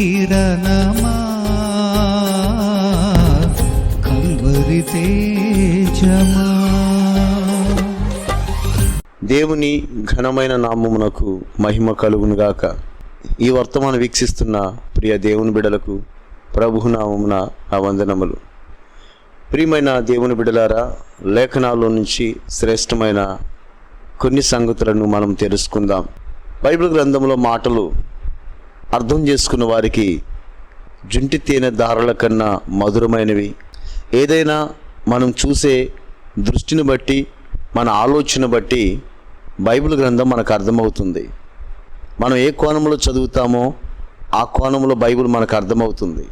కిరణమా? Calvary తేజమా? దేవుని ఘనమైన నామమునకు మహిమ కలుగునుగాక ఈ వర్తమానం వీక్షిస్తున్న ప్రియ దేవుని బిడలకు ప్రభు నామమున ఆ వందనములు. ప్రియమైన దేవుని బిడలారా లేఖనాల్లో నుంచి శ్రేష్టమైన కొన్ని సంగతులను మనం తెలుసుకుందాం. బైబిల్ గ్రంథంలో మాటలు అర్థం చేసుకున్న వారికి జుంటి తేనె దారుల కన్నా మధురమైనవి. ఏదైనా మనం చూసే దృష్టిని బట్టి మన ఆలోచన బట్టి బైబిల్ గ్రంథం మనకు అర్థమవుతుంది. మనం ఏ కోణంలో చదువుతామో ఆ కోణంలో బైబిల్ మనకు అర్థమవుతుంది.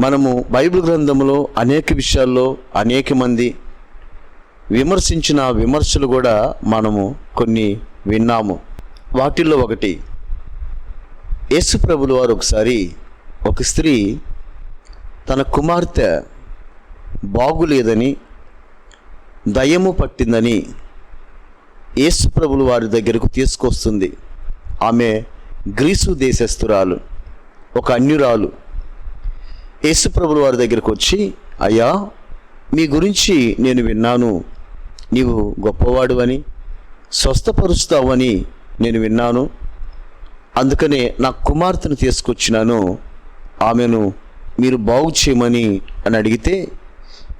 మనము బైబిల్ గ్రంథంలో అనేక విషయాల్లో అనేక మంది విమర్శించిన విమర్శలు కూడా మనము కొన్ని విన్నాము. వాటిల్లో ఒకటి యేసు ప్రభులు వారు ఒకసారి ఒక స్త్రీ తన కుమార్తె బాగులేదని దయ్యము పట్టిందని యేసు ప్రభులు వారి దగ్గరకు తీసుకొస్తుంది. ఆమె గ్రీసు దేశస్థురాలు ఒక అన్యురాలు. యేసు ప్రభులు వారి దగ్గరకు వచ్చి అయ్యా మీ గురించి నేను విన్నాను. నీవు గొప్పవాడు అని స్వస్థపరుస్తావని నేను విన్నాను. అందుకనే నా కుమార్తెను తీసుకొచ్చినాను. ఆమెను మీరు బాగు చేయమని అని అడిగితే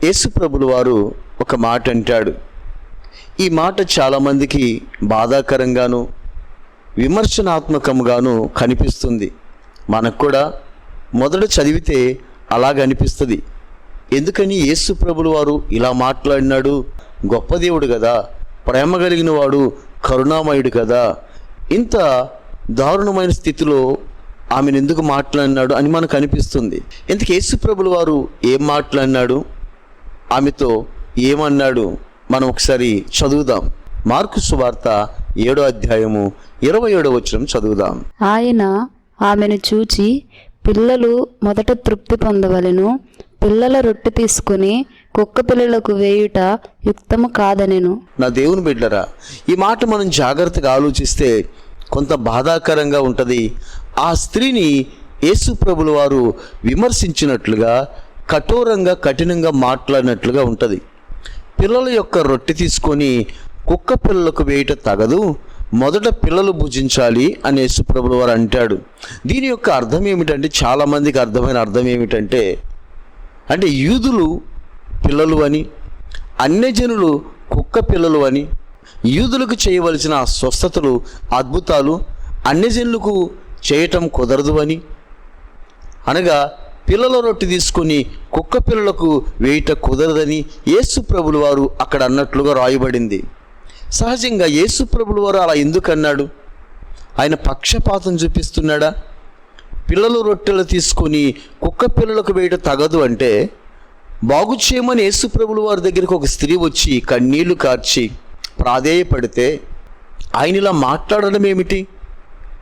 యేసుప్రభులు వారు ఒక మాట అంటాడు. ఈ మాట చాలామందికి బాధాకరంగాను విమర్శనాత్మకంగాను కనిపిస్తుంది. మనకు కూడా మొదట చదివితే అలాగ అనిపిస్తుంది. ఎందుకని యేసు ప్రభులు వారు ఇలా మాట్లాడినాడు? గొప్ప దేవుడు కదా ప్రేమ కలిగిన వాడు కరుణామయుడు కదా. ఇంత దారుణమైన స్థితిలో ఆమెను ఎందుకు మాట్లాడినాడు అని మనకు అనిపిస్తుంది. ఎందుకు యేసు ప్రభులు వారు ఏం మాట్లాడినాడు? ఆమెతో ఏమన్నాడు? మనం ఒకసారి చదువుదాం. మార్కు సువార్త ఏడో అధ్యాయము ఇరవై ఏడో వచనం చదువుదాం. ఆయన ఆమెను చూచి పిల్లలు మొదట తృప్తి పొందవలెను పిల్లల రొట్టె తీసుకుని కుక్క పిల్లలకు వేయుట యుక్తము కాదనెను. నా దేవుని బిడ్డరా ఈ మాట మనం జాగ్రత్తగా ఆలోచిస్తే కొంత బాధాకరంగా ఉంటుంది. ఆ స్త్రీని యేసుప్రభుల వారు విమర్శించినట్లుగా కఠోరంగా కఠినంగా మాట్లాడినట్లుగా ఉంటుంది. పిల్లల యొక్క రొట్టె తీసుకొని కుక్క పిల్లలకు వేయట తగదు మొదట పిల్లలు భుజించాలి అని యేసుప్రభుల వారు అంటాడు. దీని యొక్క అర్థం ఏమిటంటే చాలామందికి అర్థమైన అర్థం ఏమిటంటే అంటే యూదులు పిల్లలు అని అన్యజనులు కుక్క పిల్లలు అని యూదులకు చేయవలసిన స్వస్థతలు అద్భుతాలు అన్యజనులకు చేయటం కుదరదు అని. అనగా పిల్లల రొట్టె తీసుకొని కుక్క పిల్లలకు వేయట కుదరదని యేసు ప్రభులు వారు అక్కడ అన్నట్లుగా రాయబడింది. సహజంగా యేసు ప్రభులు వారు అలా ఎందుకు అన్నాడు? ఆయన పక్షపాతం చూపిస్తున్నాడా? పిల్లలు రొట్టెలు తీసుకొని కుక్క పిల్లలకు వేయట తగదు అంటే బాగు చేయమని యేసు ప్రభులు వారి దగ్గరికి ఒక స్త్రీ వచ్చి కన్నీళ్ళు కార్చి ప్రాధేయపడితే ఆయన ఇలా మాట్లాడడం ఏమిటి?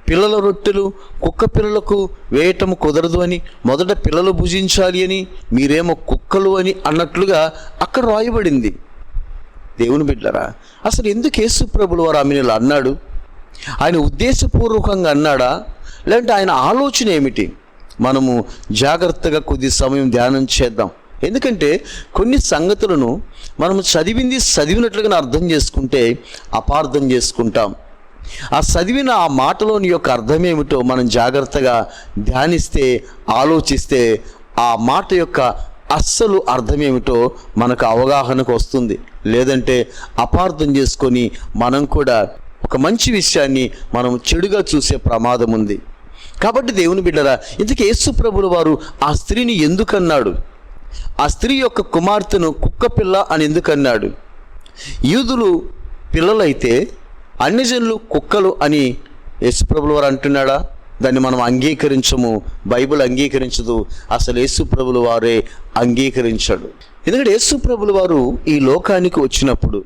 పిల్లల రొట్టెలు కుక్క పిల్లలకు వేయటం కుదరదు అని మొదట పిల్లలు భుజించాలి అని మీరేమో కుక్కలు అని అన్నట్లుగా అక్కడ రాయబడింది. దేవుని బిడ్డరా అసలు ఎందుకు యేసు ప్రభులు వారు ఆమె ఇలా అన్నాడు? ఆయన ఉద్దేశపూర్వకంగా అన్నాడా? లేదంటే ఆయన ఆలోచన ఏమిటి? మనము జాగ్రత్తగా కొద్ది సమయం ధ్యానం చేద్దాం. ఎందుకంటే కొన్ని సంగతులను మనం చదివింది చదివినట్లుగా అర్థం చేసుకుంటే అపార్థం చేసుకుంటాం. ఆ చదివిన ఆ మాటలోని యొక్క అర్థమేమిటో మనం జాగ్రత్తగా ధ్యానిస్తే ఆలోచిస్తే ఆ మాట యొక్క అస్సలు అర్థమేమిటో మనకు అవగాహనకు వస్తుంది. లేదంటే అపార్థం చేసుకొని మనం కూడా ఒక మంచి విషయాన్ని మనం చెడుగా చూసే ప్రమాదం ఉంది. కాబట్టి దేవుని బిడ్డరా ఇంతకు యేసు ప్రభుల వారు ఆ స్త్రీని ఎందుకన్నాడు? ఆ స్త్రీ యొక్క కుమార్తెను కుక్క పిల్ల అని ఎందుకన్నాడు? యూదులు పిల్లలైతే అన్యజనులు కుక్కలు అని యేసుప్రభులు వారు అంటున్నాడా? దాన్ని మనం అంగీకరించము బైబిల్ అంగీకరించదు అసలు యేసుప్రభుల వారే అంగీకరించాడు. ఎందుకంటే యేసుప్రభులు వారు ఈ లోకానికి వచ్చినప్పుడు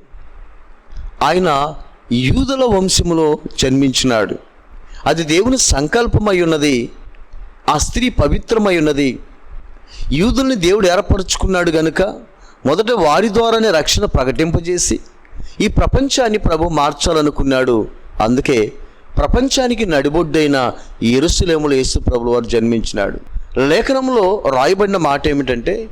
ఆయన యూదుల వంశములో జన్మించినాడు. అది దేవుని సంకల్పమై ఉన్నది ఆ స్త్రీ పవిత్రమై ఉన్నది యూదుల్ని దేవుడు ఏర్పరచుకున్నాడు గనుక మొదట వారి ద్వారానే రక్షణ ప్రకటింపజేసి ఈ ప్రపంచాన్ని ప్రభు మార్చాలనుకున్నాడు. అందుకే ప్రపంచానికి నడిబొడ్డైన ఎరుసలేములు యేసు ప్రభులు వారు జన్మించినాడు. లేఖనంలో రాయబడిన మాట ఏమిటంటే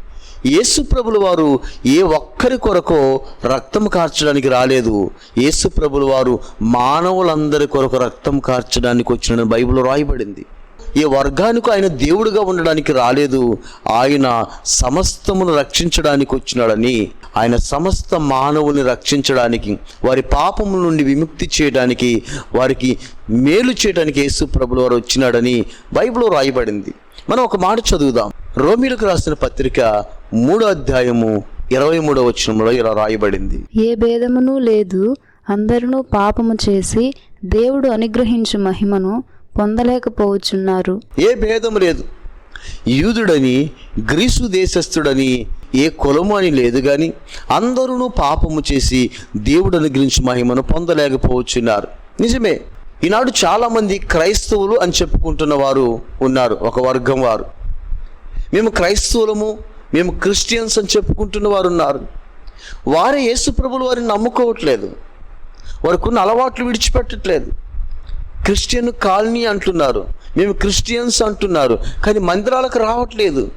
యేసు ప్రభులు వారు ఏ ఒక్కరి కొరకో రక్తం కార్చడానికి రాలేదు. యేసు ప్రభులు వారు మానవులందరి కొరకు రక్తం కార్చడానికి వచ్చిన బైబిల్ రాయబడింది. ఈ వర్గానికి ఆయన దేవుడుగా ఉండడానికి రాలేదు. ఆయన సమస్తమును రక్షించడానికి వచ్చినాడని ఆయన సమస్త మానవుని రక్షించడానికి వారి పాపముల నుండి విముక్తి చేయడానికి వారికి మేలు చేయడానికి యేసు ప్రభులు వారు వచ్చినాడని బైబిల్లో రాయబడింది. మనం ఒక మాట చదువుదాం. రోమిలకు రాసిన పత్రిక మూడో అధ్యాయము ఇరవై మూడో వచనంలో ఇలా రాయబడింది. ఏ భేదమును లేదు. అందరూ పాపము చేసి దేవుడు అనుగ్రహించు మహిమను పొందలేకపోవచ్చున్నారు. ఏ భేదం లేదు. యూదుడని గ్రీసు దేశస్థుడని ఏ కులము అని లేదు కానీ అందరూ పాపము చేసి దేవుడు అనుగ్రహించి మహిమను పొందలేకపోవచ్చున్నారు. నిజమే. ఈనాడు చాలామంది క్రైస్తవులు అని చెప్పుకుంటున్న వారు ఉన్నారు. ఒక వర్గం వారు. మేము క్రైస్తవులము మేము క్రిస్టియన్స్ అని చెప్పుకుంటున్న వారు ఉన్నారు. వారే యేసు ప్రభులు వారిని నమ్ముకోవట్లేదు. వారికి ఉన్న అలవాట్లు విడిచిపెట్టట్లేదు. క్రిస్టియన్ కాలనీ అంటున్నారు. మేము క్రిస్టియన్స్ అంటున్నారు. కానీ మందిరాలకు రావట్లేదు.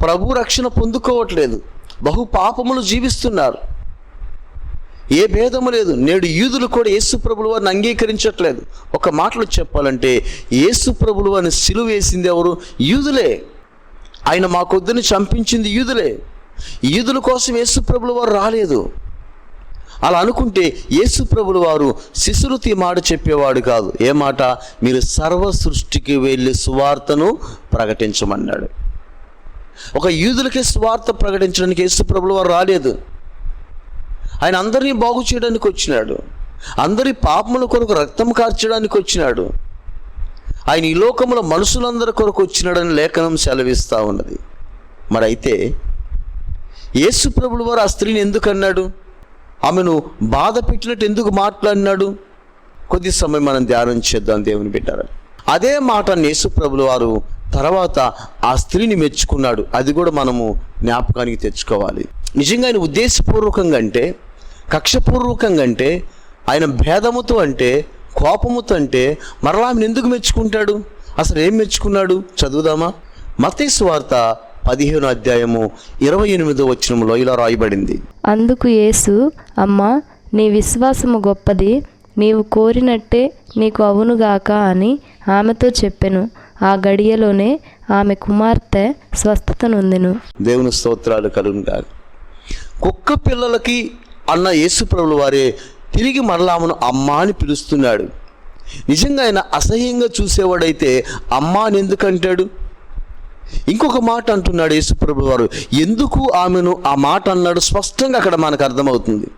ప్రభు రక్షణ పొందుకోవట్లేదు. బహు పాపములు జీవిస్తున్నారు. ఏ భేదము లేదు. నేడు యూదులు కూడా యేసు ప్రభులు వారిని అంగీకరించట్లేదు. ఒక మాటలు చెప్పాలంటే యేసు ప్రభులు వారిని సిలువ వేసింది ఎవరు? యూదులే. ఆయన మా కొద్దుని చంపించింది యూదులే. యూదుల కోసం యేసు ప్రభులు వారు రాలేదు. అలా అనుకుంటే యేసు ప్రభులు వారు శిశురుతి మాట చెప్పేవాడు కాదు. ఏ మాట? మీరు సర్వ సృష్టికి వెళ్ళి సువార్తను ప్రకటించమన్నాడు. ఒక యూదులకే సువార్త ప్రకటించడానికి యేసు ప్రభులు వారు రాలేదు. ఆయన అందరినీ బాగు చేయడానికి వచ్చినాడు. అందరి పాపముల కొరకు రక్తం కార్చడానికి వచ్చినాడు. ఆయన ఈ లోకంలో మనుషులందరి కొరకు వచ్చినాడని లేఖనం సెలవిస్తూ ఉన్నది. మరి అయితే యేసు ప్రభులు వారు ఆ స్త్రీని ఎందుకు అన్నాడు? ఆమెను బాధ పెట్టినట్టు ఎందుకు మాట్లాడినాడు? కొద్ది సమయం మనం ధ్యానం చేద్దాం దేవుని పెట్టారు అదే మాట నేసుప్రభుల వారు తర్వాత ఆ స్త్రీని మెచ్చుకున్నాడు. అది కూడా మనము జ్ఞాపకానికి తెచ్చుకోవాలి. నిజంగా ఆయన ఉద్దేశపూర్వకంగా అంటే కక్షపూర్వకంగా అంటే ఆయన భేదముతో అంటే కోపముతో అంటే మరలా ఆమెను ఎందుకు మెచ్చుకుంటాడు? అసలు ఏం మెచ్చుకున్నాడు? చదువుదామా? మతేసు వార్త పదిహేను అధ్యాయము ఇరవై ఎనిమిదో వచనంలో ఇలా రాయబడింది. అందుకు యేసు అమ్మా నీ విశ్వాసము గొప్పది నీవు కోరినట్టే నీకు అవునుగాక అని ఆమెతో చెప్పెను. ఆ గడియలోనే ఆమె కుమార్తె స్వస్థత నొందెను. దేవుని స్తోత్రాలు కలుగుగా కుక్క పిల్లలకి అన్న యేసుప్రభుల వారే తిరిగి మరలా ఆమెను అమ్మ అని పిలుస్తున్నాడు. నిజంగా ఆయన అసహ్యంగా చూసేవాడైతే అమ్మ అని ఎందుకు అంటాడు? ఇంకొక మాట అంటున్నాడు యేసుప్రభు వారు ఎందుకు ఆమెను ఆ మాట అన్నాడు స్పష్టంగా అక్కడ మనకు అర్థమవుతుంది.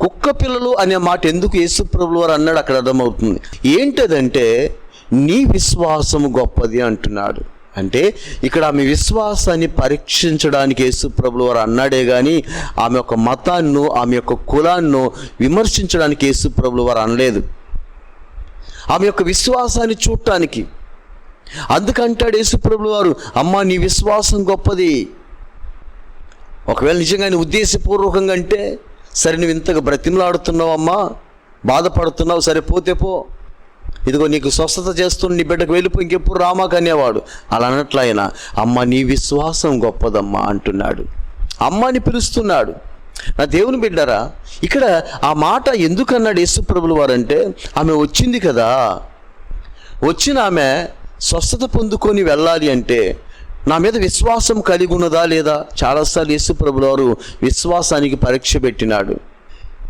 కుక్క పిల్లలు అనే మాట ఎందుకు యేసుప్రభు వారు అన్నాడు అక్కడ అర్థమవుతుంది. ఏంటదంటే నీ విశ్వాసము గొప్పది అంటున్నాడు. అంటే ఇక్కడ ఆమె విశ్వాసాన్ని పరీక్షించడానికి యేసుప్రభులు వారు అన్నాడే కానీ ఆమె యొక్క మతాన్ను ఆమె యొక్క కులాన్ను విమర్శించడానికి యేసుప్రభులు వారు అనలేదు. ఆమె యొక్క విశ్వాసాన్ని చూడటానికి అందుకంటాడు యేసుప్రభులు వారు అమ్మ నీ విశ్వాసం గొప్పది. ఒకవేళ నిజంగా ఆయన ఉద్దేశపూర్వకంగా అంటే సరే నువ్వు ఇంతగా బ్రతిమలాడుతున్నావు అమ్మా బాధపడుతున్నావు సరే పోతే పో. ఇదిగో నీకు స్వస్థత చేస్తున్న నీ బిడ్డకు వెళ్ళిపో ఇంకెప్పుడు రామాక అనేవాడు. అలా అన్నట్లు ఆయన అమ్మ నీ విశ్వాసం గొప్పదమ్మా అంటున్నాడు. అమ్మని పిలుస్తున్నాడు. నా దేవుని బిడ్డరా ఇక్కడ ఆ మాట ఎందుకన్నాడు యేసుప్రభులు వారంటే ఆమె వచ్చింది కదా. వచ్చిన ఆమె స్వస్థత పొందుకొని వెళ్ళాలి అంటే నా మీద విశ్వాసం కలిగి ఉన్నదా లేదా? చాలాసార్లు యేసు ప్రభులవారు విశ్వాసానికి పరీక్ష పెట్టినాడు.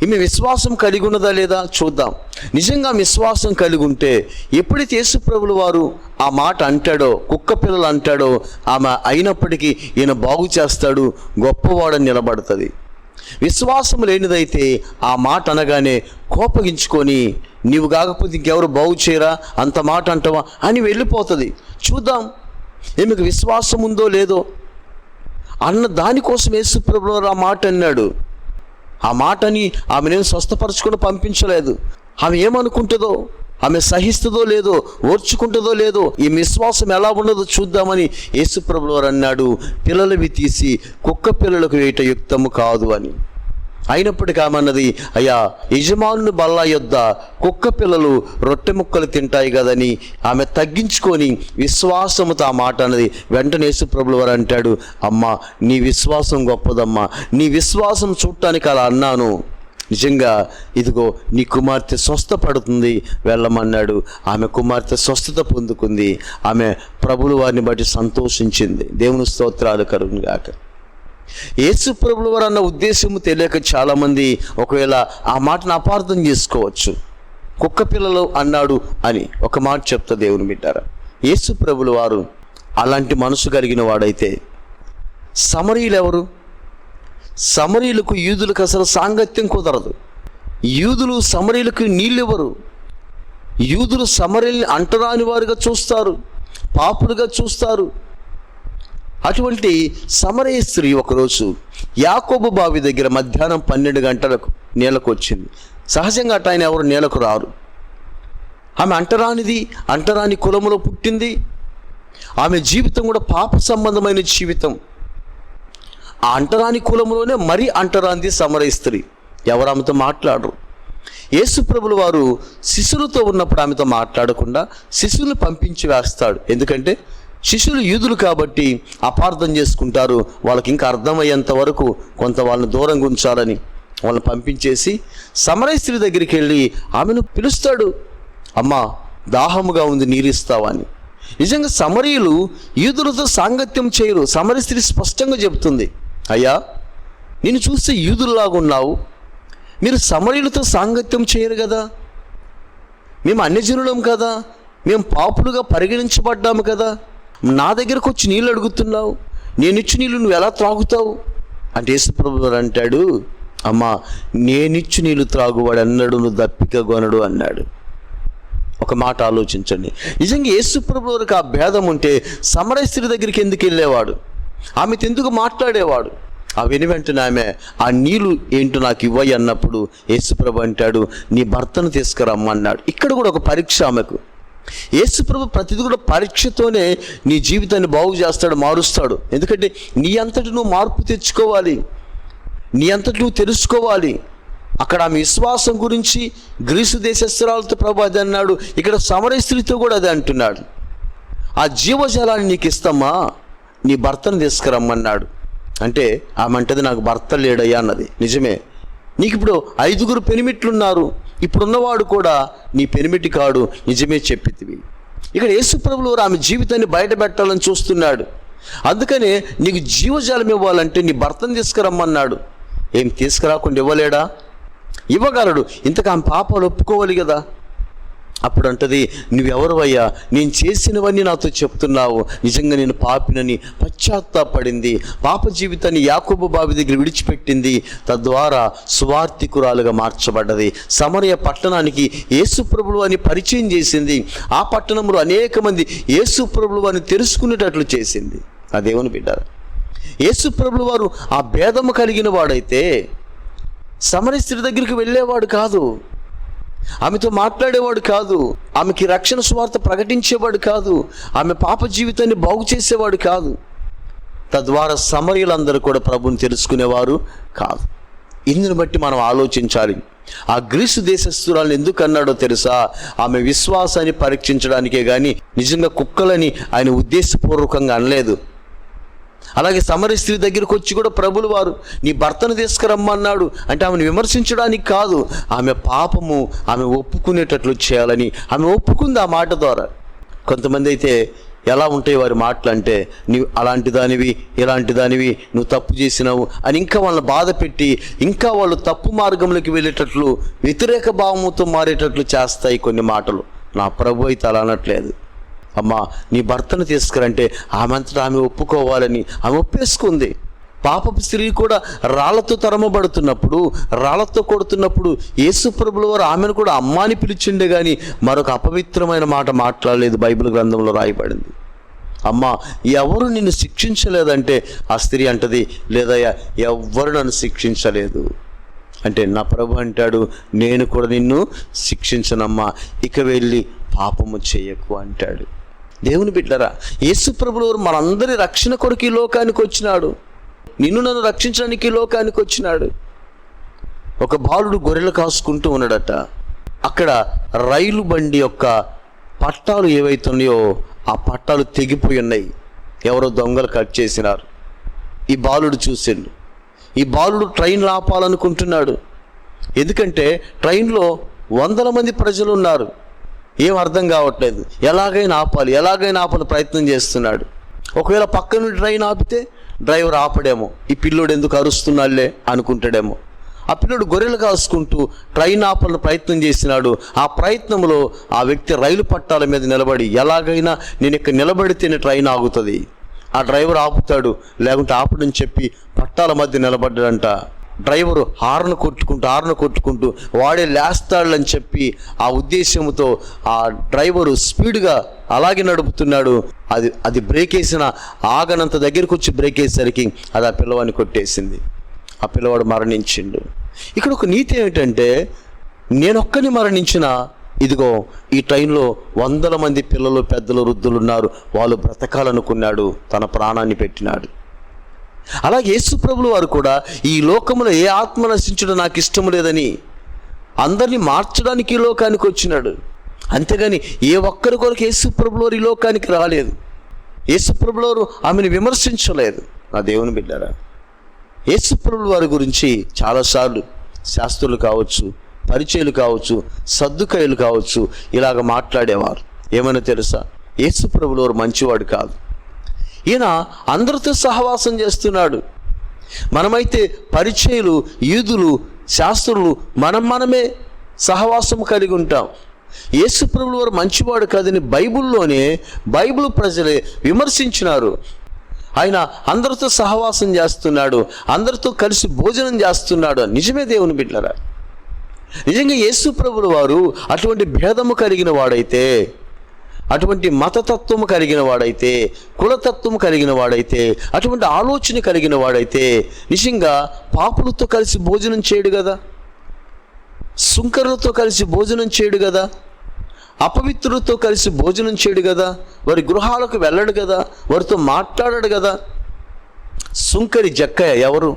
ఈమె విశ్వాసం కలిగి ఉన్నదా లేదా చూద్దాం. నిజంగా విశ్వాసం కలిగి ఉంటే ఎప్పుడైతే యేసుప్రభుల వారు ఆ మాట అంటాడో కుక్క పిల్లలు అంటాడో ఆమె అయినప్పటికీ ఈయన బాగు చేస్తాడు గొప్పవాడని నిలబడుతుంది. విశ్వాసం లేనిదైతే ఆ మాట అనగానే కోపగించుకొని నీవు కాకపోతే ఇంకెవరు బాగు చేయరా? అంత మాట అంటావా? అని వెళ్ళిపోతుంది. చూద్దాం. ఈమెకు విశ్వాసం ఉందో లేదో. అన్న దానికోసం యేసుప్రభుల ఆ మాట అన్నాడు. ఆ మాటని నేను స్వస్థపరచుకుని పంపించలేదు. ఆమె ఏమనుకుంటుందో ఆమె సహిస్తుందో లేదో ఓర్చుకుంటుందో లేదో ఈ విశ్వాసం ఎలా ఉన్నదో చూద్దామని యేసుప్రభులు వారు అన్నాడు పిల్లలవి తీసి కుక్క పిల్లలకు వేయట యుక్తము కాదు అని. అయినప్పటికీ ఆమన్నది అయ్యా యజమానుని బల్ల యొద్ద కుక్క పిల్లలు రొట్టె ముక్కలు తింటాయి కదని ఆమె తగ్గించుకొని విశ్వాసముతో ఆ మాట అన్నది. వెంటనే యేసుప్రభులు వారు అంటాడు అమ్మా నీ విశ్వాసం గొప్పదమ్మా నీ విశ్వాసం చూడటానికి అలా అన్నాను. నిజంగా ఇదిగో నీ కుమార్తె స్వస్థపడుతుంది వెళ్ళమన్నాడు. ఆమె కుమార్తె స్వస్థత పొందుకుంది. ఆమె ప్రభులు వారిని బట్టి సంతోషించింది. దేవుని స్తోత్రాలు కలుగుగాక యేసు ప్రభులు వారు అన్న ఉద్దేశము తెలియక చాలామంది ఒకవేళ ఆ మాటను అపార్థం చేసుకోవచ్చు. కుక్క పిల్లలు అన్నాడు అని ఒక మాట చెప్తా దేవుని బిడ్డారా. యేసు ప్రభులు వారు అలాంటి మనసు కలిగిన వాడైతే సమరీలు ఎవరు? సమరీలకు యూదులకు అసలు సాంగత్యం కుదరదు. యూదులు సమరీలకు నీళ్ళివ్వరు? యూదులు సమరీల్ని అంటరాని వారుగా చూస్తారు పాపులుగా చూస్తారు. అటువంటి సమరయ స్త్రీ ఒకరోజు యాకోబు బావి దగ్గర మధ్యాహ్నం పన్నెండు గంటలకు నేలకు వచ్చింది. సహజంగా అట ఆయన ఎవరు నీళ్ళకు రారు. ఆమె అంటరానిది అంటరాని కులములో పుట్టింది. ఆమె జీవితం కూడా పాప సంబంధమైన జీవితం. ఆ అంటరాని కులంలోనే మరీ అంటరాంది సమరయ స్త్రీ. ఎవరు ఆమెతో మాట్లాడరు? యేసుప్రభుల వారు శిష్యులతో ఉన్నప్పుడు ఆమెతో మాట్లాడకుండా శిష్యులను పంపించి వేస్తాడు. ఎందుకంటే శిష్యులు యూదులు కాబట్టి అపార్థం చేసుకుంటారు. వాళ్ళకి ఇంకా అర్థమయ్యేంత వరకు కొంత వాళ్ళని దూరంగా ఉంచాలని వాళ్ళని పంపించేసి సమరయ స్త్రీ దగ్గరికి వెళ్ళి ఆమెను పిలుస్తాడు. అమ్మా దాహముగా ఉంది నీరిస్తావని నిజంగా సమరీయులు యూదులతో సాంగత్యం చేయరు. సమరస్త్రి స్పష్టంగా చెబుతుంది. అయ్యా నేను చూస్తే యూదుల్లాగా ఉన్నావు. మీరు సమరీలతో సాంగత్యం చేయరు కదా. మేము అన్యజనులం కదా. మేము పాపులుగా పరిగణించబడ్డాము కదా. నా దగ్గరకు వచ్చి నీళ్ళు అడుగుతున్నావు. నేను నీళ్ళు నువ్వు ఎలా త్రాగుతావు? అంటే యేసుప్రభు అంటాడు అమ్మా నేనిచ్చి నీళ్ళు త్రాగువాడు అన్నాడు నువ్వు దప్పిక కొనడు అన్నాడు. ఒక మాట ఆలోచించండి. నిజంగా యేసుప్రభు వారికి ఆ భేదం ఉంటే సమరయ దగ్గరికి ఎందుకు వెళ్ళేవాడు? ఆమెతో ఎందుకు మాట్లాడేవాడు? ఆ వెను వెంటనే ఆమె ఆ నీళ్ళు ఏంటో నాకు ఇవ్వయి అన్నప్పుడు యేసుప్రభు అంటాడు నీ భర్తను తీసుకురమ్మన్నాడు ఇక్కడ కూడా ఒక పరీక్ష ఆమెకు. యేసుప్రభు ప్రతిది కూడా పరీక్షతోనే నీ జీవితాన్ని బాగు చేస్తాడు మారుస్తాడు. ఎందుకంటే నీ అంతటి నువ్వు మార్పు తెచ్చుకోవాలి. నీ అంతటి నువ్వు తెలుసుకోవాలి. అక్కడ ఆమె విశ్వాసం గురించి గ్రీసు దేశస్త్రాలతో ప్రభు అది అన్నాడు. ఇక్కడ సమరస్త్రీతో కూడా అది అంటున్నాడు. ఆ జీవజలాన్ని నీకు ఇస్తామా? నీ భర్తను తీసుకురమ్మన్నాడు. అంటే ఆమె అంటది నాకు భర్త లేడయ్యా అన్నది. నిజమే. నీకు ఇప్పుడు ఐదుగురు పెనిమిట్లున్నారు. ఇప్పుడున్నవాడు కూడా నీ పెనిమిటి కాడు నిజమే చెప్పితివి. ఇక్కడ యేసుప్రభులు వారు ఆమె జీవితాన్ని బయట పెట్టాలని చూస్తున్నాడు. అందుకనే నీకు జీవజాలం ఇవ్వాలంటే నీ భర్తను తీసుకురమ్మన్నాడు. ఏం తీసుకురాకుండా ఇవ్వలేడా? ఇవ్వగలడు. ఇంతకు ఆమె పాపాలు ఒప్పుకోవాలి కదా. అప్పుడు అంటది నువ్వెవరు అయ్యా నేను చేసినవన్నీ నాతో చెప్తున్నావు. నిజంగా నేను పాపినని పశ్చాత్తాపడింది. పాప జీవితాన్ని యాకోబు బావి దగ్గర విడిచిపెట్టింది. తద్వారా సువార్థికురాలుగా మార్చబడ్డది. సమరయ పట్టణానికి యేసుప్రభులు అని పరిచయం చేసింది. ఆ పట్టణంలో అనేక మంది యేసుప్రభులు అని తెలుసుకునేటట్లు చేసింది. ఆ దేవుని బిడ్డారు యేసుప్రభులు వారు ఆ భేదము కలిగిన వాడైతే సమరస్త్రీ దగ్గరికి వెళ్ళేవాడు కాదు. ఆమెతో మాట్లాడేవాడు కాదు. ఆమెకి రక్షణ స్వార్థ ప్రకటించేవాడు కాదు. ఆమె పాప జీవితాన్ని బాగు చేసేవాడు కాదు. తద్వారా సమరయులందరూ కూడా ప్రభుని తెలుసుకునేవారు కాదు. ఇందుని బట్టి మనం ఆలోచించాలి. ఆ గ్రీసు దేశస్థురాలను ఎందుకు అన్నాడో తెలుసా? ఆమె విశ్వాసాన్ని పరీక్షించడానికే కానీ నిజంగా కుక్కలని ఆయన ఉద్దేశపూర్వకంగా అనలేదు. అలాగే సమరి స్త్రీ దగ్గరికి వచ్చి కూడా ప్రభులు వారు నీ భర్తను తీసుకురమ్మన్నాడు అంటే ఆమెను విమర్శించడానికి కాదు ఆమె పాపము ఆమె ఒప్పుకునేటట్లు చేయాలని ఆమె ఒప్పుకుంది ఆ మాట ద్వారా. కొంతమంది అయితే ఎలా ఉంటాయి వారి మాటలు? అంటే నీవు అలాంటి దానివి ఇలాంటి దానివి నువ్వు తప్పు చేసినావు అని ఇంకా వాళ్ళని బాధ పెట్టి ఇంకా వాళ్ళు తప్పు మార్గంలోకి వెళ్ళేటట్లు వ్యతిరేక భావముతో మారేటట్లు చేస్తాయి కొన్ని మాటలు. నా ప్రభు అయితే అలా అనట్లేదు. అమ్మా నీ భర్తను తీసుకురంటే ఆమెంతటా ఆమె ఒప్పుకోవాలని ఆమె ఒప్పేసుకుంది. పాపపు స్త్రీ కూడా రాళ్ళతో తరమబడుతున్నప్పుడు రాళ్ళతో కొడుతున్నప్పుడు యేసుప్రభుల వారు ఆమెను కూడా అమ్మాని పిలిచిండే కానీ మరొక అపవిత్రమైన మాట మాట్లాడలేదు బైబిల్ గ్రంథంలో రాయబడింది. అమ్మా ఎవరు నిన్ను శిక్షించలేదంటే ఆ స్త్రీ అంటది లేదయ్యా ఎవ్వరు నన్ను శిక్షించలేదు. అంటే నా ప్రభు అంటాడు నేను కూడా నిన్ను శిక్షించనమ్మా ఇక వెళ్ళి పాపము చేయకు అంటాడు. దేవుని బిడ్డరా యేసు ప్రభులు మనందరి రక్షణ కొరకు ఈ లోకానికి వచ్చినాడు. నిన్ను నన్ను రక్షించడానికి లోకానికి వచ్చినాడు. ఒక బాలుడు గొర్రెలు కాసుకుంటూ ఉన్నాడట. అక్కడ రైలు బండి యొక్క పట్టాలు ఏవైతున్నాయో ఆ పట్టాలు తెగిపోయి ఉన్నాయి. ఎవరో దొంగలు కట్ చేసినారు. ఈ బాలుడు చూసిండు. ఈ బాలుడు ట్రైన్ ఆపాలనుకుంటున్నాడు ఎందుకంటే ట్రైన్లో వందల మంది ప్రజలు ఉన్నారు. ఏం అర్థం కావట్లేదు. ఎలాగైనా ఆపాలి ఎలాగైనా ఆపాలి ప్రయత్నం చేస్తున్నాడు. ఒకవేళ పక్క నుండి ట్రైన్ ఆపితే డ్రైవర్ ఆపడేమో. ఈ పిల్లోడు ఎందుకు అరుస్తున్నాడులే అనుకుంటాడేమో. ఆ పిల్లోడు గొర్రెలు కాసుకుంటూ ట్రైన్ ఆపాలని ప్రయత్నం చేసినాడు ఆ ప్రయత్నంలో ఆ వ్యక్తి రైలు పట్టాల మీద నిలబడి ఎలాగైనా నేను ఇక్కడ నిలబడితేనే ట్రైన్ ఆగుతుంది. ఆ డ్రైవర్ ఆపుతాడు లేకుంటే ఆపడని చెప్పి పట్టాల మధ్య నిలబడ్డాడంట. డ్రైవరు హార్న్ కొట్టుకుంటూ హార్న్ కొట్టుకుంటూ వాడే లేస్తాడని చెప్పి ఆ ఉద్దేశంతో ఆ డ్రైవరు స్పీడ్గా అలాగే నడుపుతున్నాడు. అది అది బ్రేక్ వేసిన ఆగనంత దగ్గరికి వచ్చి బ్రేక్ వేసేసరికి అది ఆ పిల్లవాడిని కొట్టేసింది. ఆ పిల్లవాడు మరణించిండు. ఇక్కడ ఒక నీతి ఏమిటంటే నేనొక్కని మరణించిన ఇదిగో ఈ ట్రైన్లో వందల మంది పిల్లలు పెద్దలు వృద్ధులు ఉన్నారు. వాళ్ళు బ్రతకాలనుకున్నాడు. తన ప్రాణాన్ని పెట్టినాడు. అలాగే యేసుప్రభులు వారు కూడా ఈ లోకంలో ఏ ఆత్మ నశించడం నాకు ఇష్టం లేదని అందరినీ మార్చడానికి ఈ లోకానికి వచ్చినాడు. అంతేగాని ఏ ఒక్కరి కొరకు యేసుప్రభులు వారు ఈ లోకానికి రాలేదు. యేసుప్రభులు వారు ఆమెను విమర్శించలేదు. నా దేవుని బిడ్డారా యేసుప్రభుల వారి గురించి చాలాసార్లు శాస్త్రులు కావచ్చు పరిచయలు కావచ్చు సర్దుకాయలు కావచ్చు ఇలాగ మాట్లాడేవారు. ఏమైనా తెలుసా? యేసుప్రభులు వారు మంచివాడు కాదు. ఈయన అందరితో సహవాసం చేస్తున్నాడు. మనమైతే పరిచయులు యూదులు శాస్త్రులు మనం మనమే సహవాసం కలిగి ఉంటాం. యేసుప్రభులు వారు మంచివాడు కాదని బైబిల్లోనే బైబిల్ ప్రజలే విమర్శించినారు. ఆయన అందరితో సహవాసం చేస్తున్నాడు అందరితో కలిసి భోజనం చేస్తున్నాడు నిజమే దేవుని బిడ్డరా నిజంగా యేసు ప్రభులు వారు అటువంటి భేదము కలిగిన వాడైతే అటువంటి మతతత్వం కలిగిన వాడైతే కులతత్వం కలిగిన వాడైతే అటువంటి ఆలోచన కలిగిన వాడైతే నిజంగా పాపులతో కలిసి భోజనం చేయడు కదా? సుంకరులతో కలిసి భోజనం చేయడు కదా? అపవిత్రులతో కలిసి భోజనం చేయడు కదా? వారి గృహాలకు వెళ్ళడు కదా? వారితో మాట్లాడాడు కదా? సుంకరి జక్కయ్య ఎవరు?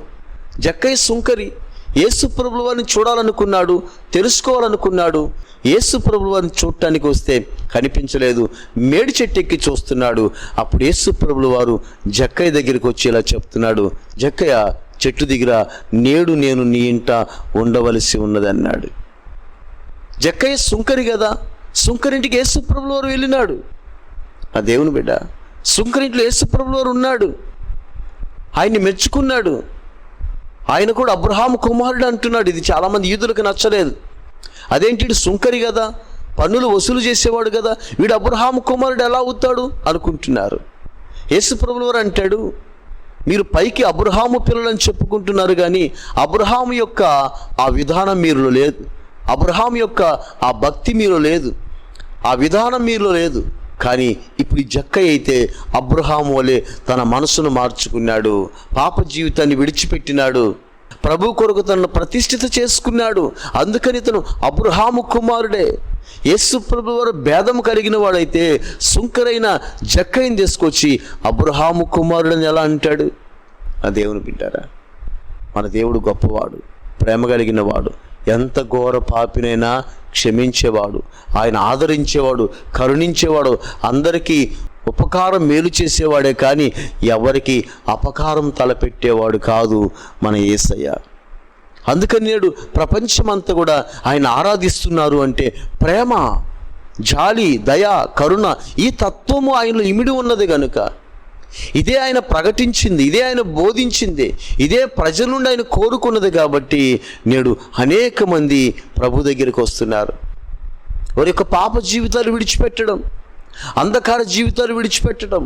జక్కయ్య సుంకరి యేసు ప్రభుల వారిని చూడాలనుకున్నాడు తెలుసుకోవాలనుకున్నాడు. యేసు ప్రభుల వారిని చూడటానికి వస్తే కనిపించలేదు. మేడి చెట్టు ఎక్కి చూస్తున్నాడు. అప్పుడు యేసు ప్రభుల వారు జక్కయ్య దగ్గరికి వచ్చి ఇలా చెప్తున్నాడు జక్కయ్య చెట్టు దగ్గర నేడు నేను నీ ఇంట ఉండవలసి ఉన్నదన్నాడు జక్కయ్య సుంకరి కదా సుంకరింటికి యేసుప్రభుల వారు వెళ్ళినాడు. ఆ దేవుని బిడ్డ సుంకరింట్లో యేసుప్రభుల వారు ఉన్నాడు. ఆయన్ని మెచ్చుకున్నాడు. ఆయన కూడా అబ్రహాం కుమారుడు అంటున్నాడు. ఇది చాలామంది యూదులకు నచ్చలేదు. అదేంటి సుంకరి కదా? పన్నులు వసూలు చేసేవాడు కదా? వీడు అబ్రహాం కుమారుడు ఎలా అవుతాడు? అనుకుంటున్నారు. యేసుప్రభుల వారు అంటాడు మీరు పైకి అబ్రహాము పిల్లలని చెప్పుకుంటున్నారు కానీ అబ్రహాం యొక్క ఆ విధానం మీరులో లేదు. అబ్రహాం యొక్క ఆ భక్తి మీలో లేదు. ఆ విధానం మీలో లేదు. కానీ ఇప్పుడు ఈ అయితే అబ్రహాము వలె తన మనసును మార్చుకున్నాడు పాప జీవితాన్ని విడిచిపెట్టినాడు ప్రభు కొరకు తనను ప్రతిష్ఠిత చేసుకున్నాడు. అందుకని తను అబ్రహాము కుమారుడే. యేసు ప్రభు వారు భేదం కలిగిన వాడైతే సుంకరైన జక్కయ్యని తీసుకొచ్చి అబ్రహాము కుమారుడని ఎలా అంటాడు? ఆ దేవుని బిడ్డారా మన దేవుడు గొప్పవాడు ప్రేమ కలిగిన వాడు. ఎంత ఘోర పాపినైనా క్షమించేవాడు. ఆయన ఆదరించేవాడు కరుణించేవాడు అందరికీ ఉపకారం మేలు చేసేవాడే కానీ ఎవరికి అపకారం తలపెట్టేవాడు కాదు మన ఏసయ్య. అందుకని నేడు ప్రపంచమంతా కూడా ఆయన ఆరాధిస్తున్నారు అంటే ప్రేమ జాలి దయ కరుణ ఈ తత్వము ఆయనలో ఇమిడి ఉన్నది కనుక ఇదే ఆయన ప్రకటించింది ఇదే ఆయన బోధించింది ఇదే ప్రజల నుండి ఆయన కోరుకున్నది కాబట్టి నేడు అనేక మంది ప్రభు దగ్గరికి వస్తున్నారు. వారి యొక్క పాప జీవితాలు విడిచిపెట్టడం అంధకార జీవితాలు విడిచిపెట్టడం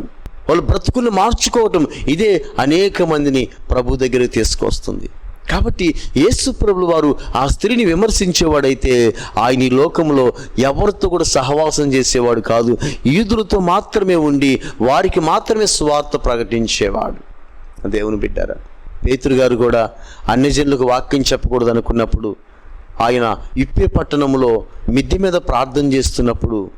వాళ్ళు బ్రతుకుని మార్చుకోవటం ఇదే అనేక మందిని ప్రభు దగ్గరికి తీసుకొస్తుంది. కాబట్టి యేసు ప్రభులు వారు ఆ స్త్రీని విమర్శించేవాడైతే ఆయన ఈ లోకంలో ఎవరితో కూడా సహవాసం చేసేవాడు కాదు. యూదులతో మాత్రమే ఉండి వారికి మాత్రమే స్వార్థ ప్రకటించేవాడు. దేవుని బిడ్డారా పేతురు గారు కూడా అన్యజనులకు వాక్యం చెప్పకూడదు అనుకున్నప్పుడు ఆయన ఇప్పే పట్టణంలో మిద్దె మీద ప్రార్థన చేస్తున్నప్పుడు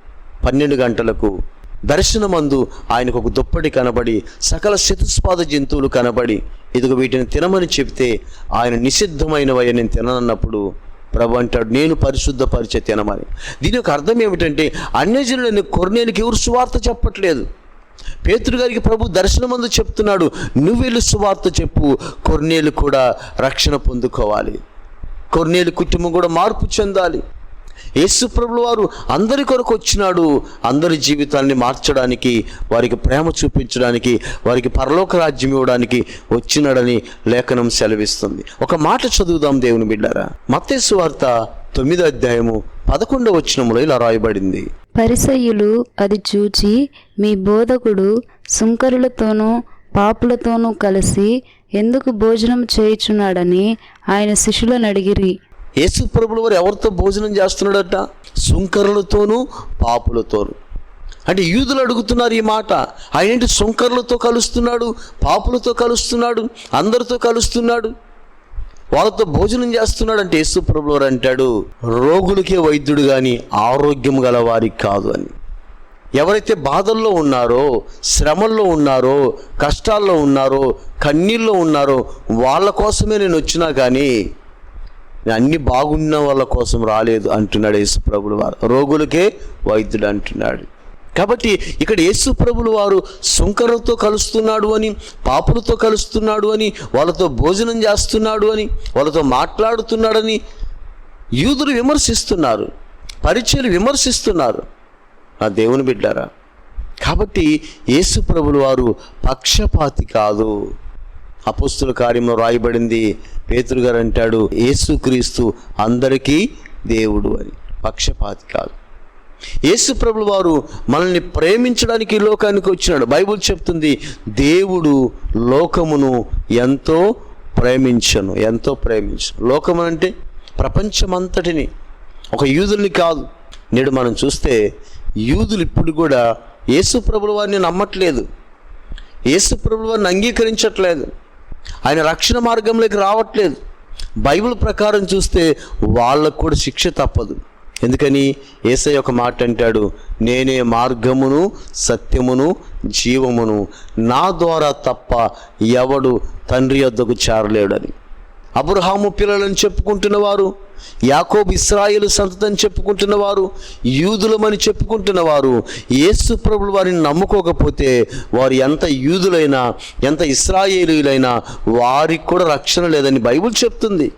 పన్నెండు గంటలకు దర్శనమందు ఆయనకు ఒక దుప్పటి కనబడి సకల చతుస్పాద జంతువులు కనబడి ఇదిగో వీటిని తినమని చెప్తే ఆయన నిషిద్ధమైనవయ్య నేను తిననన్నప్పుడు ప్రభు అంటాడు నేను పరిశుద్ధపరిచే తినమని. దీని యొక్క అర్థం ఏమిటంటే అన్యజనులని కొరనేనికి ఎవరు సువార్త చెప్పట్లేదు. పేతురు గారికి ప్రభు దర్శనమందు చెప్తున్నాడు నువ్వెళ్ళు సువార్త చెప్పు కొర్నేలు కూడా రక్షణ పొందుకోవాలి. కొర్నేలు కుటుంబం కూడా మార్పు చెందాలి. యేసుప్రభులు వారు అందరి కొరకు వచ్చినాడు. అందరి జీవితాన్ని మార్చడానికి వారికి ప్రేమ చూపించడానికి వారికి పరలోక రాజ్యం ఇవ్వడానికి వచ్చినాడని లేఖనం సెలవిస్తుంది. ఒక మాట చదువుదాం దేవుని బిడ్డారా. మత్తేసు వార్త తొమ్మిదో అధ్యాయము పదకొండవ వచనములో ఇలా రాయబడింది. పరిసయులు అది చూచి మీ బోధకుడు సుంకరులతోనూ పాపులతోనూ కలిసి ఎందుకు భోజనం చేయుచున్నాడని ఆయన శిష్యులను అడిగిరి. యేసు ప్రభుల వారు ఎవరితో భోజనం చేస్తున్నాడట? సుంకరులతోనూ పాపులతోనూ. అంటే యూదులు అడుగుతున్నారు ఈ మాట. ఆయన ఏంటి సుంకరులతో కలుస్తున్నాడు పాపులతో కలుస్తున్నాడు అందరితో కలుస్తున్నాడు? వాళ్ళతో భోజనం చేస్తున్నాడు అంటే యేసు ప్రభుల వారు అంటాడు రోగులకే వైద్యుడు కానీ ఆరోగ్యం గల వారికి కాదు అని. ఎవరైతే బాధల్లో ఉన్నారో శ్రమల్లో ఉన్నారో కష్టాల్లో ఉన్నారో కన్నీళ్ళలో ఉన్నారో వాళ్ళ కోసమే నేను వచ్చినా కానీ అన్ని బాగున్న వాళ్ళ కోసం రాలేదు అంటున్నాడు యేసు ప్రభులు వారు. రోగులకే వైద్యుడు అంటున్నాడు. కాబట్టి ఇక్కడ యేసు ప్రభులు వారు సుంకరులతో కలుస్తున్నాడు అని పాపులతో కలుస్తున్నాడు అని వాళ్ళతో భోజనం చేస్తున్నాడు అని వాళ్ళతో మాట్లాడుతున్నాడని యూదులు విమర్శిస్తున్నారు పరిచయలు విమర్శిస్తున్నారు. ఆ దేవుని బిడ్డారా కాబట్టి యేసు ప్రభులు వారు పక్షపాతి కాదు. అపుస్తుల కార్యంలో రాయబడింది. పేతురు గారు అంటాడు యేసుక్రీస్తు అందరికీ దేవుడు అని. పక్షపాతి కాదు యేసు ప్రభులు వారు మనల్ని ప్రేమించడానికి లోకానికి వచ్చినాడు. బైబుల్ చెప్తుంది దేవుడు లోకమును ఎంతో ప్రేమించను. ఎంతో ప్రేమించను. లోకము అంటే ప్రపంచమంతటిని. ఒక యూదుల్ని కాదు. నేడు మనం చూస్తే యూదులు ఇప్పుడు కూడా యేసు ప్రభుల వారిని నమ్మట్లేదు. యేసు ప్రభుల వారిని అంగీకరించట్లేదు. ఆయన రక్షణ మార్గంలోకి రావట్లేదు. బైబిల్ ప్రకారం చూస్తే వాళ్ళకు కూడా శిక్ష తప్పదు. ఎందుకని? ఏసై ఒక మాట అంటాడు నేనే మార్గమును సత్యమును జీవమును. నా ద్వారా తప్ప ఎవడు తండ్రి వద్దకు చేరలేడని. అబ్రహాము పిల్లలని చెప్పుకుంటున్న వారు యాకోబు ఇస్రాయేలు సంతతని చెప్పుకుంటున్న వారు యూదులమని చెప్పుకుంటున్న వారు యేసు ప్రభులు వారిని నమ్ముకోకపోతే వారు ఎంత యూదులైనా ఎంత ఇస్రాయేలీలైనా వారికి కూడా రక్షణ లేదని బైబిల్ చెప్తుంది.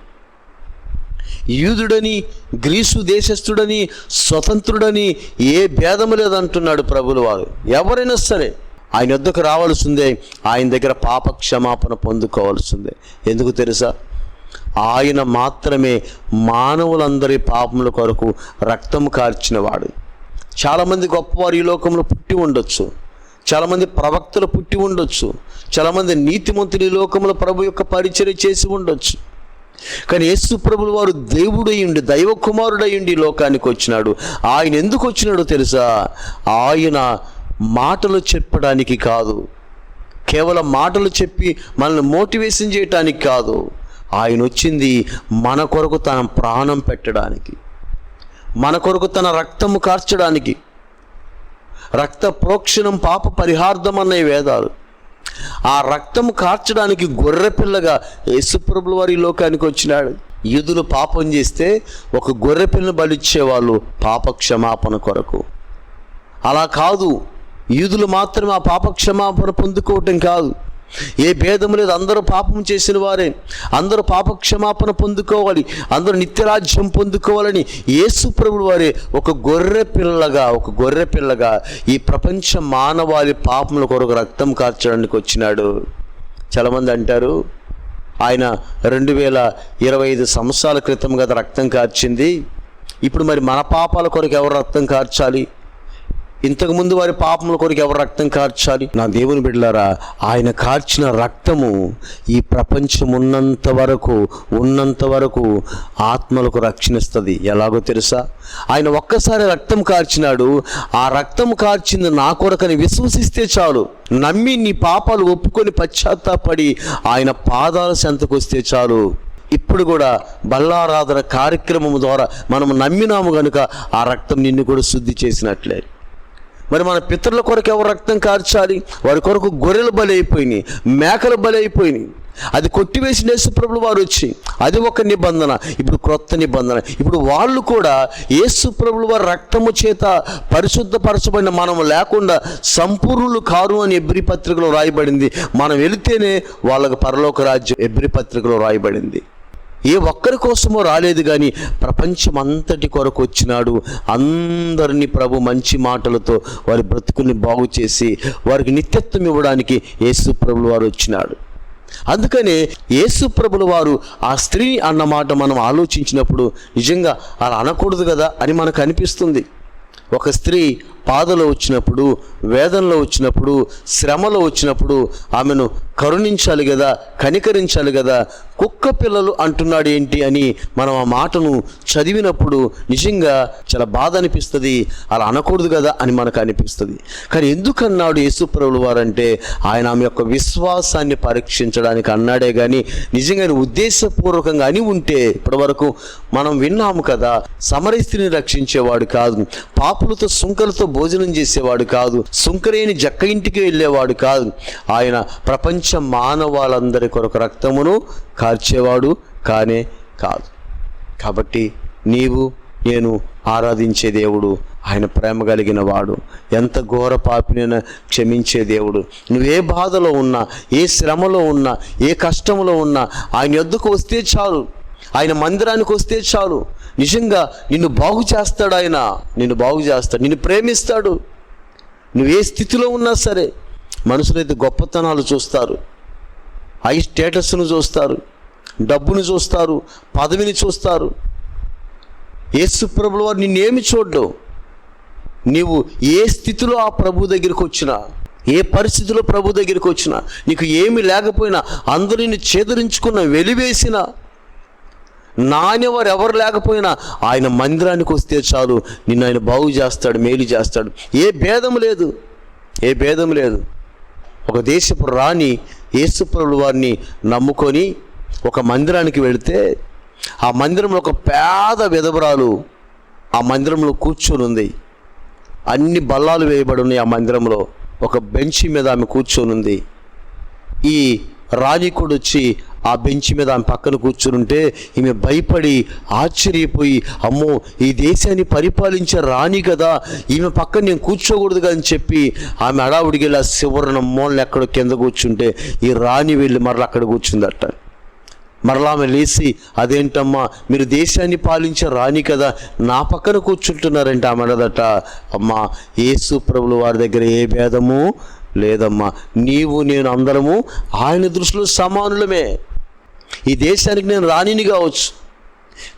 యూదుడని గ్రీసు దేశస్థుడని స్వతంత్రుడని ఏ భేదము లేదంటున్నాడు ప్రభులు వారు. ఎవరైనా సరే ఆయన వద్దకు రావాల్సిందే ఆయన దగ్గర పాప క్షమాపణ పొందుకోవాల్సిందే. ఎందుకు తెలుసా? ఆయన మాత్రమే మానవులందరి పాపముల కొరకు రక్తం కార్చినవాడు. చాలామంది గొప్పవారు ఈ లోకంలో పుట్టి ఉండొచ్చు. చాలామంది ప్రవక్తలు పుట్టి ఉండొచ్చు. చాలామంది నీతిమంతులు ఈ లోకంలో ప్రభు యొక్క పరిచయం చేసి ఉండొచ్చు. కానీ యేసు ప్రభులు వారు దేవుడయ్యుండి దైవ కుమారుడయ్యుండి ఈ లోకానికి వచ్చినాడు. ఆయన ఎందుకు వచ్చినాడో తెలుసా? ఆయన మాటలు చెప్పడానికి కాదు. కేవలం మాటలు చెప్పి మనల్ని మోటివేషన్ చేయటానికి కాదు. ఆయన వచ్చింది మన కొరకు తన ప్రాణం పెట్టడానికి మన కొరకు తన రక్తము కార్చడానికి. రక్త ప్రోక్షణం పాప పరిహార్థం అనే వేదాలు. ఆ రక్తము కార్చడానికి గొర్రెపిల్లగా యేసుప్రభుల వారి లోకానికి వచ్చినాడు. యూదులు పాపం చేస్తే ఒక గొర్రెపిల్లను బలిచ్చేవాళ్ళు పాప క్షమాపణ కొరకు. అలా కాదు. యూదులు మాత్రమే ఆ పాప క్షమాపణ పొందుకోవటం కాదు. ఏ భేదం లేదు. అందరూ పాపం చేసిన వారే. అందరూ పాప క్షమాపణ పొందుకోవాలి. అందరూ నిత్యరాజ్యం పొందుకోవాలని యేసు ప్రభుడు వారే ఒక గొర్రె పిల్లగా ఒక గొర్రె పిల్లగా ఈ ప్రపంచ మానవాళి పాపముల కొరకు రక్తం కార్చడానికి వచ్చినాడు. చాలామంది అంటారు ఆయన రెండు వేల ఇరవై ఐదు సంవత్సరాల క్రితం గత రక్తం కార్చింది. ఇప్పుడు మరి మన పాపాల కొరకు ఎవరు రక్తం కార్చాలి? ఇంతకుముందు వారి పాపముల కొరకు ఎవరు రక్తం కార్చాలి? నా దేవుని బిడ్డలారా ఆయన కార్చిన రక్తము ఈ ప్రపంచం ఉన్నంత వరకు ఉన్నంత వరకు ఆత్మలకు రక్షణిస్తుంది. ఎలాగో తెలుసా? ఆయన ఒక్కసారి రక్తం కార్చినాడు. ఆ రక్తం కార్చింది నా కొరకని విశ్వసిస్తే చాలు. నమ్మి నీ పాపాలు ఒప్పుకొని పశ్చాత్తాపడి ఆయన పాదాల చెంతకు వస్తే చాలు. ఇప్పుడు కూడా బల్లారాధన కార్యక్రమం ద్వారా మనం నమ్మినాము గనుక ఆ రక్తం నిన్ను కూడా శుద్ధి చేసినట్లే. మరి మన పితరుల కొరకు ఎవరు రక్తం కార్చాలి? వారి కొరకు గొర్రెలు బలి అయిపోయినాయి మేకలు బలి అయిపోయినాయి అది కొట్టివేసిన యేసుప్రభులు వారు వచ్చి అది ఒక నిబంధన ఇప్పుడు క్రొత్త నిబంధన. ఇప్పుడు వాళ్ళు కూడా యేసుప్రభులు వారి రక్తము చేత పరిశుద్ధపరచబడిన మనము లేకుండా సంపూర్ణులు కారు అని ఎబ్రి పత్రికలో రాయబడింది. మనం వెళితేనే వాళ్ళకు పరలోక రాజ్యం ఎబ్రి పత్రికలో రాయబడింది. ఏ ఒక్కరి కోసమో రాలేదు కానీ ప్రపంచం అంతటి కొరకు వచ్చినాడు. అందరినీ ప్రభు మంచి మాటలతో వారి బ్రతుకుల్ని బాగు చేసి వారికి నిత్యత్వం ఇవ్వడానికి యేసు ప్రభులు వారు వచ్చినాడు. అందుకనే యేసు ప్రభులు వారు ఆ స్త్రీ అన్న మాట మనం ఆలోచించినప్పుడు నిజంగా అలా అనకూడదు కదా అని మనకు అనిపిస్తుంది. ఒక స్త్రీ బాధలో వచ్చినప్పుడు వేదనలో వచ్చినప్పుడు శ్రమలో వచ్చినప్పుడు ఆమెను కరుణించాలి కదా కనికరించాలి కదా కుక్క పిల్లలు అంటున్నాడు ఏంటి అని మనం ఆ మాటను చదివినప్పుడు నిజంగా చాలా బాధ అనిపిస్తుంది. అలా అనకూడదు కదా అని మనకు అనిపిస్తుంది. కానీ ఎందుకన్నాడు యేసుప్రభులు వారంటే ఆయన ఆమె యొక్క విశ్వాసాన్ని పరీక్షించడానికి అన్నాడే కానీ నిజంగా ఆయన ఉద్దేశపూర్వకంగా అని ఉంటే ఇప్పటివరకు మనం విన్నాము కదా సమరస్తిని రక్షించేవాడు కాదు పాపులతో సుంకలతో భోజనం చేసేవాడు కాదు సుంకరేని జక్క ఇంటికి వెళ్ళేవాడు కాదు. ఆయన ప్రపంచ మానవాళందరి కొరకు రక్తమును కార్చేవాడు కానే కాదు. కాబట్టి నీవు నేను ఆరాధించే దేవుడు ఆయన ప్రేమ కలిగిన వాడు. ఎంత ఘోర పాపినైనా క్షమించే దేవుడు. నువ్వే బాధలో ఉన్నా ఏ శ్రమలో ఉన్నా ఏ కష్టంలో ఉన్నా ఆయన యొద్దకు వస్తే చాలు. ఆయన మందిరానికి వస్తే చాలు. నిజంగా నిన్ను బాగు చేస్తాడు ఆయన. నిన్ను బాగు చేస్తాడు. నిన్ను ప్రేమిస్తాడు. నువ్వు ఏ స్థితిలో ఉన్నా సరే మనుషులైతే గొప్పతనాలు చూస్తారు. ఐ స్టేటస్ను చూస్తారు. డబ్బుని చూస్తారు పదవిని చూస్తారు. యేసు ప్రభుల వారు నిన్నేమి చూడ్డు నీవు ఏ స్థితిలో ఆ ప్రభు దగ్గరికి వచ్చినా ఏ పరిస్థితిలో ప్రభు దగ్గరికి వచ్చినా నీకు ఏమి లేకపోయినా అందరూ నిన్ను చేదరించుకున్న వెలివేసిన నానేవారు ఎవరు లేకపోయినా ఆయన మందిరానికి వస్తే చాలు. నిన్ను ఆయన బాగు చేస్తాడు మేలు చేస్తాడు. ఏ భేదం లేదు. ఏ భేదం లేదు. ఒక దేశపు రాణి యేసుప్రభుల వారిని నమ్ముకొని ఒక మందిరానికి వెళితే ఆ మందిరంలో ఒక పేద విధవరాలు ఆ మందిరంలో కూర్చొని ఉంది. అన్ని బల్లాలు వేయబడి ఉన్నాయి ఆ మందిరంలో. ఒక బెంచ్ మీద ఆమె కూర్చొని ఉంది. ఈ రాజకుడు వచ్చి ఆ బెంచ్ మీద ఆమె పక్కన కూర్చునుంటే ఈమె భయపడి ఆశ్చర్యపోయి అమ్మో ఈ దేశాన్ని పరిపాలించే రాణి కదా ఈమె పక్కన నేను కూర్చోకూడదు అని చెప్పి ఆమె అడావుడికి వెళ్ళి ఆ శివరణ మూలన ఎక్కడో కింద కూర్చుంటే ఈ రాణి వెళ్ళి మరలా అక్కడ కూర్చుందట. మరలా ఆమె లేచి అదేంటమ్మా? మీరు దేశాన్ని పాలించే రాణి కదా నా పక్కన కూర్చుంటున్నారంటే ఆమె అన్నదట. అమ్మా యేసు ప్రభులు వారి దగ్గర ఏ భేదము లేదమ్మా. నీవు నేను అందరము ఆయన దృష్టిలో సమానులమే. ఈ దేశానికి నేను రాణిని కావచ్చు.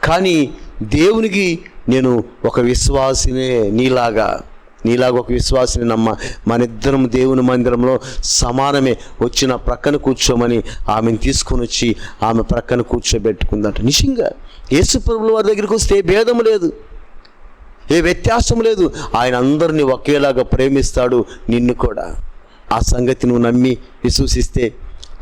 కానీ దేవునికి నేను ఒక విశ్వాసినే నీలాగా. నీలాగా ఒక విశ్వాసిని నమ్మ మన ఇద్దరం దేవుని మందిరంలో సమానమే. వచ్చిన ప్రక్కన కూర్చోమని ఆమెను తీసుకొని వచ్చి ఆమె ప్రక్కన కూర్చోబెట్టుకుందట. నిజంగా యేసుప్రభుల వారి దగ్గరికి వస్తే ఏ భేదం లేదు. ఏ వ్యత్యాసం లేదు. ఆయన అందరినీ ఒకేలాగా ప్రేమిస్తాడు నిన్ను కూడా. ఆ సంగతి నువ్వు నమ్మి విశ్వసిస్తే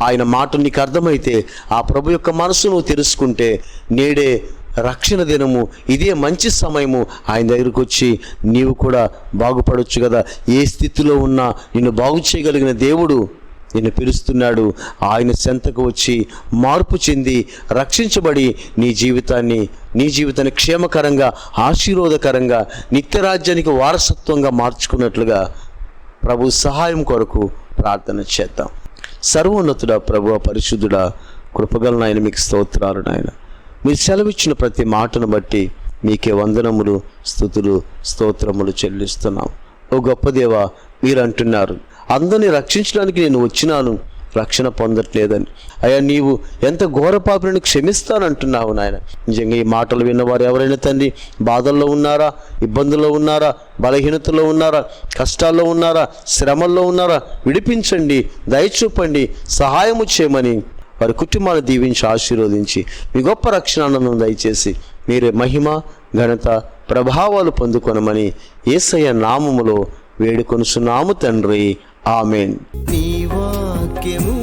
ఆయన మాట నీకు అర్థమైతే ఆ ప్రభు యొక్క మనసు నువ్వు తెలుసుకుంటే నేడే రక్షణ దినము. ఇదే మంచి సమయము. ఆయన దగ్గరకు వచ్చి నీవు కూడా బాగుపడొచ్చు కదా. ఏ స్థితిలో ఉన్నా నిన్ను బాగు చేయగలిగిన దేవుడు నిన్ను పిలుస్తున్నాడు. ఆయన చెంతకు వచ్చి మార్పు చెంది రక్షించబడి నీ జీవితాన్ని నీ జీవితాన్ని క్షేమకరంగా ఆశీర్వాదకరంగా నిత్యరాజ్యానికి వారసత్వంగా మార్చుకున్నట్లుగా ప్రభు సహాయం కొరకు ప్రార్థన చేద్దాం. సర్వోన్నతుడ ప్రభు పరిశుద్ధుడా కృపగల నాయన మీకు స్తోత్రాలు నాయన. మీరు సెలవిచ్చిన ప్రతి మాటను బట్టి మీకే వందనములు స్థుతులు స్తోత్రములు చెల్లిస్తున్నాం. ఓ గొప్ప దేవ మీరు అంటున్నారు అందరిని రక్షించడానికి నేను వచ్చినాను రక్షణ పొందట్లేదని. అయ్యా నీవు ఎంత ఘోర పాపిని క్షమిస్తానంటున్నావు నాయన. నిజంగా ఈ మాటలు విన్నవారు ఎవరైనా తండ్రి బాధల్లో ఉన్నారా ఇబ్బందుల్లో ఉన్నారా బలహీనతలో ఉన్నారా కష్టాల్లో ఉన్నారా శ్రమల్లో ఉన్నారా విడిపించండి దయచూపండి సహాయము చేయమని వారి కుటుంబాన్ని దీవించి ఆశీర్వదించి మీ గొప్ప రక్షణానందం దయచేసి మీరే మహిమ ఘనత ప్రభావాలు పొందుకొనమని యేసయ్య నామములో వేడుకొనుచున్నాము తండ్రి. ఆమెన్. నీ వాక్యము